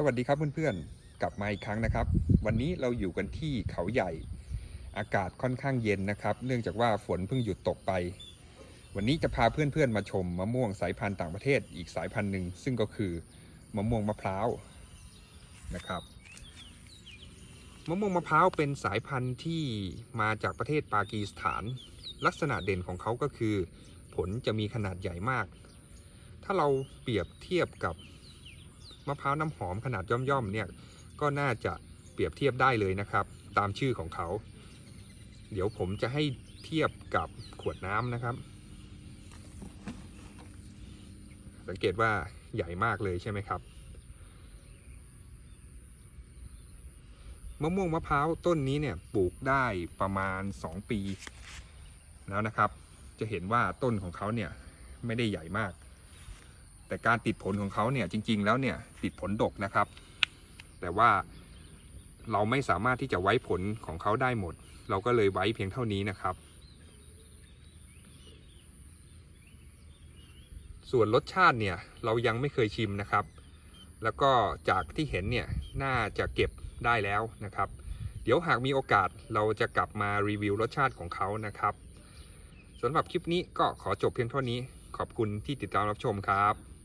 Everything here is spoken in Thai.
สวัสดีครับเพื่อนๆ กลับมาอีกครั้งนะครับ วันนี้เราอยู่กันที่เขาใหญ่ อากาศค่อนข้างเย็นนะครับ เนื่องจากว่าฝนเพิ่งหยุดตกไป วันนี้จะพาเพื่อนๆมาชมมะม่วงสายพันธุ์ต่างประเทศอีกสายพันธุ์หนึ่งซึ่งก็คือมะม่วงมะพร้าวนะครับ มะม่วงมะพร้าวเป็นสายพันธุ์ที่มาจากประเทศปากีสถาน ลักษณะเด่นของเขาก็คือ ผลจะมีขนาดใหญ่มาก ถ้าเราเปรียบเทียบกับ มะพร้าวน้ำหอมขนาดย่อมๆเนี่ยก็น่าจะเปรียบเทียบได้เลยนะครับ ตามชื่อของเขา เดี๋ยวผมจะให้เทียบกับขวดน้ำนะครับ สังเกตว่าใหญ่มากเลยใช่ไหมครับมะม่วงมะพร้าวต้นนี้เนี่ยปลูกได้ประมาณ 2 ปี แล้วนะครับ จะเห็นว่าต้นของเขาเนี่ยไม่ได้ใหญ่มาก แต่การติดผลของเขาเนี่ยจริง ๆ แล้วเนี่ยติดผลดกนะครับ แต่ว่าเราไม่สามารถที่จะไว้ผลของเขาได้หมด เราก็เลยไว้เพียงเท่านี้นะครับ ส่วนรสชาติเนี่ยเรายังไม่เคยชิมนะครับ แล้วก็จากที่เห็นเนี่ยน่าจะเก็บได้แล้วนะครับ เดี๋ยวหากมีโอกาสเราจะกลับมารีวิวรสชาติของเขานะครับสำหรับคลิปนี้ก็ขอจบเพียงเท่านี้ ขอบคุณที่ติดตามรับชมครับ